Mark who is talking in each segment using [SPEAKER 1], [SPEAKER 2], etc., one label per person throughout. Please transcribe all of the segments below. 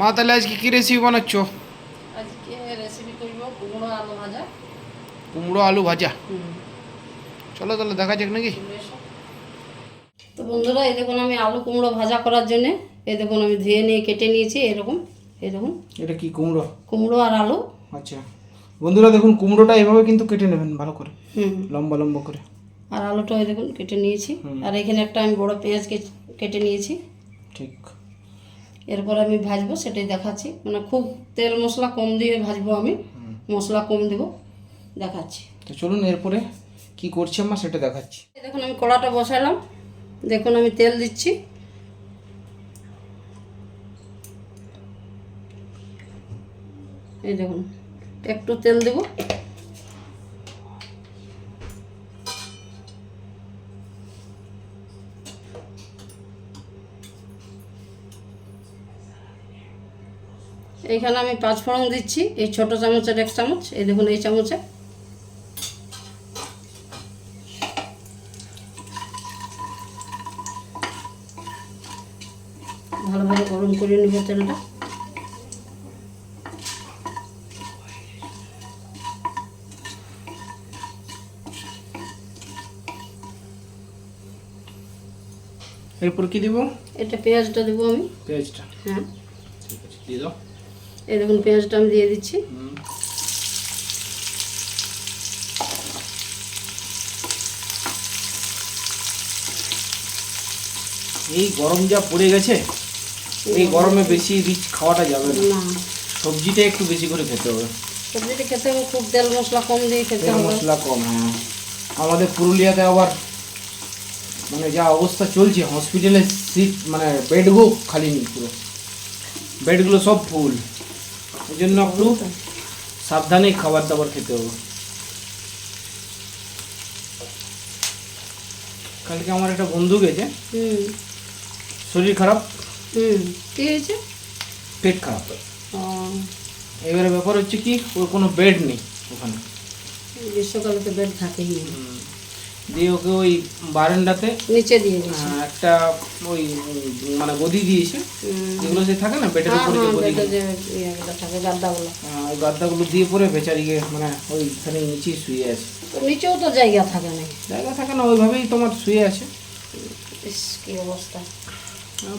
[SPEAKER 1] মা তাহলে আজকে কি রেসিপি বানাচ্ছ?
[SPEAKER 2] আজকে রেসিপি করব কুমড়ো আলু ভাজা।
[SPEAKER 1] কুমড়ো আলু ভাজা? চলো তাহলে দেখা যাক নাকি।
[SPEAKER 2] তো বন্ধুরা এই দেখুন আমি আলু কুমড়ো ভাজা করার জন্য এই দেখুন আমি ধুয়ে নিয়ে কেটে নিয়েছি এরকম এই দেখুন।
[SPEAKER 1] এটা কি কুমড়ো?
[SPEAKER 2] কুমড়ো আর আলু।
[SPEAKER 1] আচ্ছা। বন্ধুরা দেখুন কুমড়োটা এভাবে কিন্তু কেটে নেবেন ভালো করে।
[SPEAKER 2] হুম।
[SPEAKER 1] লম্বা লম্বা করে।
[SPEAKER 2] আর আলুটা এই দেখুন কেটে নিয়েছি। আর এখানে একটা আমি বড় পেঁয়াজ কেটে নিয়েছি।
[SPEAKER 1] ঠিক।
[SPEAKER 2] এরপর আমি ভাজবো সেটাই দেখাচ্ছি। মানে খুব তেল মশলা কম দিয়ে ভাজবো আমি। মশলা কম দেবো দেখাচ্ছি।
[SPEAKER 1] তো চলুন এরপরে কি করছি আমরা সেটা দেখাচ্ছি।
[SPEAKER 2] দেখুন আমি কড়াটা বসালাম। দেখুন আমি তেল দিচ্ছি। এই দেখুন একটু তেল দেব। এইখানে আমি পাঁচ ফোড়ন দিচ্ছি এই ছোট চামচের এক চামচ এই দেখুন এই চামচে। ভালোভাবে গরম করে নিব তেলটা।
[SPEAKER 1] এরপর কি দিব?
[SPEAKER 2] এটা পেঁয়াজটা দেবো আমি।
[SPEAKER 1] পেঁয়াজটা।
[SPEAKER 2] হ্যাঁ।
[SPEAKER 1] ঠিক আছে দিয়ে দাও।
[SPEAKER 2] এই দেখুন পেঁয়াজটা আমি দিয়ে দিচ্ছি।
[SPEAKER 1] এই গরম যা পড়ে গেছে এই গরমে বেশি রিচ খাওয়াটা যাবে না। সবজিটা একটু বেশি করে খেতে হবে।
[SPEAKER 2] সবজিটা খেতে হবে খুব তেল মশলা কম দিয়ে খেতে হবে।
[SPEAKER 1] মশলা কম হ্যাঁ। আমাদের পুরুলিয়াতে আবার মানে যা অবস্থা চলছে হসপিটালে সিট মানে বেডগুলো খালি নেই পুরো। বেডগুলো সব ফুল ওই জন্য একটু সাবধানে খাবার দাবার খেতে হবে। কালকে আমার একটা বন্ধু গেছে। শরীর খারাপ।
[SPEAKER 2] হয়েছে?
[SPEAKER 1] পেট খারাপ। এবারে ব্যাপার হচ্ছে কি ওর কোনো বেড নেই ওখানে।
[SPEAKER 2] গ্রীষ্মকালে তো বেড থাকেই।
[SPEAKER 1] দিয়ে ওকে ওই বারান্দাতে
[SPEAKER 2] নিচে দিয়ে
[SPEAKER 1] একটা ওই মানে গদি দিয়েছে। যেগুলো সে থাকে না পেটের
[SPEAKER 2] হ্যাঁ
[SPEAKER 1] উপরে
[SPEAKER 2] হ্যাঁ
[SPEAKER 1] গদি
[SPEAKER 2] বেডে যে ইয়েগুলো থাকে গাদ্দাগুলো।
[SPEAKER 1] ওই গাদ্দাগুলো দিয়ে পরে বেচারিকে মানে ওইখানে নিচেই শুয়ে আছে।
[SPEAKER 2] নিচেও তো জায়গা থাকে না।
[SPEAKER 1] জায়গা থাকে না ওইভাবেই তোমার শুয়ে আছে।
[SPEAKER 2] কি অবস্থা।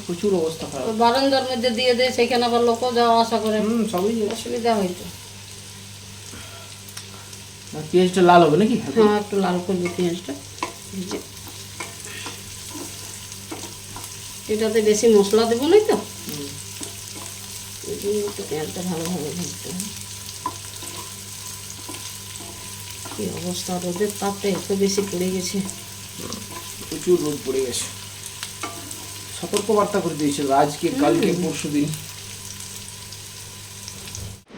[SPEAKER 1] প্রচুর অবস্থা খারাপ।
[SPEAKER 2] বারান্দার মধ্যে দিয়ে দেয় সেখানে আবার লোকও যাওয়া আসা করে।
[SPEAKER 1] হুম সবই
[SPEAKER 2] অসুবিধা হইতো
[SPEAKER 1] আর পেঁয়াজটা লাল হবে নাকি?
[SPEAKER 2] হ্যাঁ একটু লাল করবে পেঁয়াজটা। এটাতে বেশি মশলা দেবো নাই তো? পেঁয়াজটা ভালোভাবে ভাজতে হবে। কি অবস্থা রোদের তাপটা এত বেশি পড়ে গেছে।
[SPEAKER 1] প্রচুর রোদ পড়ে গেছে। সতর্ক বার্তা করে দিয়েছিল আজকে কালকে পরশু দিন।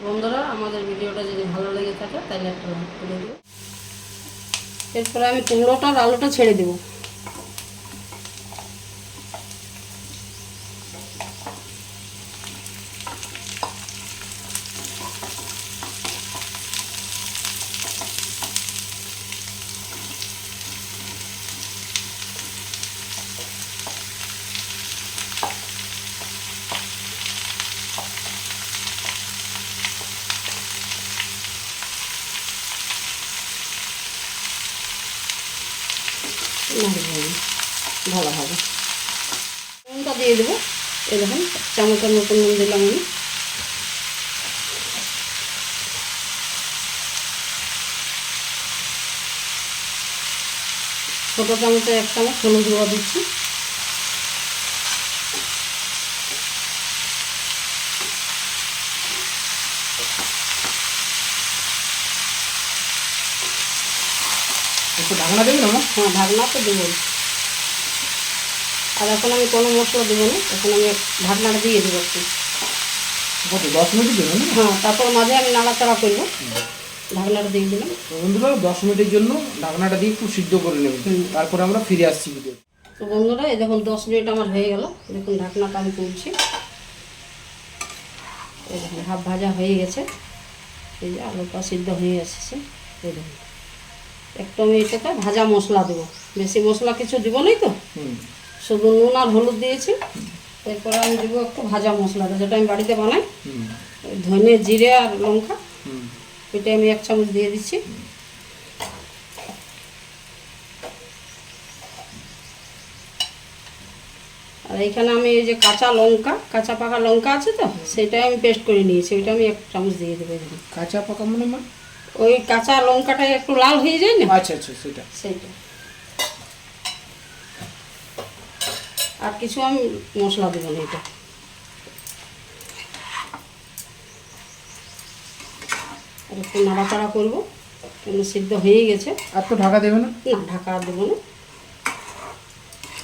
[SPEAKER 2] বন্ধুরা, আমাদের ভিডিওটা যদি ভালো লেগে থাকে, তাহলে একটা লাইক করে দিও। এরপরে আমি কুমড়োটা আর আলুটা ছেড়ে দেবো। নাড়বো ভালোভাবে। নুনটা দিয়ে দেবো। দেখুন, চামচের মতন নুন দিলাম আমি। ছোটো চামচে এক চামচ হলুদ গুঁড়া দিচ্ছি।
[SPEAKER 1] একটু ঢাকনা দেবে না মা?
[SPEAKER 2] হ্যাঁ ঢাকনা তো দেবো আর এখন আমি কোনো মশলা দেবো না এখন আমি ঢাকনাটা দিয়ে দেবো একটু।
[SPEAKER 1] কত দশ মিনিটের জন্য না?
[SPEAKER 2] হ্যাঁ তারপর মাঝে আমি নাড়াচাড়া করব। ঢাকনাটা দিয়ে দিলাম।
[SPEAKER 1] তো বন্ধুরা দশ মিনিটের জন্য ঢাকনাটা দিয়ে একটু সিদ্ধ করে নেবেন তারপরে আমরা ফিরে আসছি ভিডিও
[SPEAKER 2] তো বন্ধুরা এই দেখুন দশ মিনিট আমার হয়ে গেল। দেখুন ঢাকনাটা আমি তুলছি। এই দেখুন হাফ ভাজা হয়ে গেছে। এই যে আলুটা সিদ্ধ হয়ে এসেছে। এই দেখুন। একটু আমি এটাতে ভাজা মশলা দেবো। বেশি মশলা কিছু দিব নাই তো? শুধু নুন আর হলুদ দিয়েছি। এরপরে আমি দেবো একটু ভাজা মশলাটা যেটা আমি বাড়িতে বানাই। ধনে জিরে আর লঙ্কা। এটা আমি এক চামচ দিয়ে দিচ্ছি। আর এইখানে আমি এই যে কাঁচা লঙ্কা কাঁচা পাকা লঙ্কা আছে তো সেটাই আমি পেস্ট করে নিয়েছি। ওইটা আমি এক চামচ দিয়ে দেবো।
[SPEAKER 1] কাঁচা পাকা মানে মা?
[SPEAKER 2] ওই কাঁচা লঙ্কাটা একটু লাল হয়ে যায় না?
[SPEAKER 1] আচ্ছা আচ্ছা সেটা।
[SPEAKER 2] সেইটা। আর কিছু আমি মশলা দেবো না এটা। আর একটু নাড়াচাড়া করব কেন সিদ্ধ হয়ে গেছে।
[SPEAKER 1] আর তো ঢাকা দেবে না?
[SPEAKER 2] না ঢাকা আর দেবো না।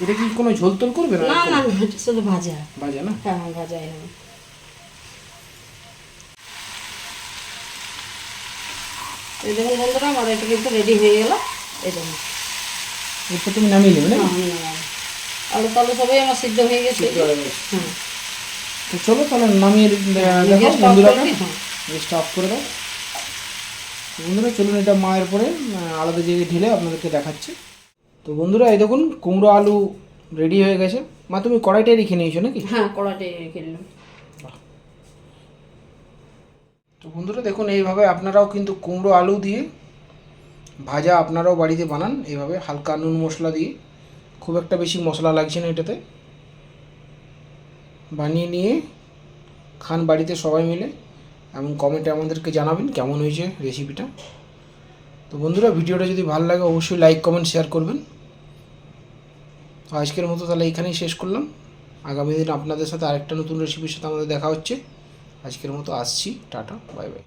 [SPEAKER 1] এটা কি কোনো ঝোল তোল করবে না?
[SPEAKER 2] না না না শুধু ভাজা।
[SPEAKER 1] ভাজা না?
[SPEAKER 2] হ্যাঁ ভাজাই হবে। এই দেখুন বন্ধুরা আমার এটা কিন্তু রেডি হয়ে গেল। এই দেখুন।
[SPEAKER 1] এরপর তুমি নামিয়ে নেবে না
[SPEAKER 2] নামাবো। আলু সবই আমার সিদ্ধ হয়ে গেছে। হ্যাঁ
[SPEAKER 1] তো চলো তাহলে নামিয়ে দেখো?
[SPEAKER 2] হ্যাঁ।
[SPEAKER 1] গ্যাসটা অফ করে দাও। বন্ধুরা চলুন এটা মায়ের পরে আলাদা জায়গায় ঢেলে আপনাদেরকে দেখাচ্ছি। তো বন্ধুরা এই দেখুন কুমড়ো আলু রেডি হয়ে গেছে। মা তুমি কড়াইটাই রেখে নিয়েছো নাকি?
[SPEAKER 2] হ্যাঁ কড়াইটাই রেখে দিলাম
[SPEAKER 1] তো বন্ধুরা দেখুন, এইভাবে আপনারাও কিন্তু কুমড়ো আলু দিয়ে ভাজা আপনারাও বাড়িতে বানান। এইভাবে হালকা নুন মশলা দিয়ে। খুব একটা বেশি মশলা লাগছে না এটাতে। বানিয়ে নিয়ে খান বাড়িতে সবাই মিলে এবং কমেন্টে আমাদেরকে জানাবেন কেমন হয়েছে রেসিপিটা তো বন্ধুরা, ভিডিওটা যদি ভালো লাগে অবশ্যই লাইক কমেন্ট শেয়ার করবেন। তো আজকের মতো তাহলে এখানেই শেষ করলাম। আগামী দিন আপনাদের সাথে আরেকটা নতুন রেসিপির সাথে আমাদের দেখা হচ্ছে। আজকের মতো আসছি টাটা বাই বাই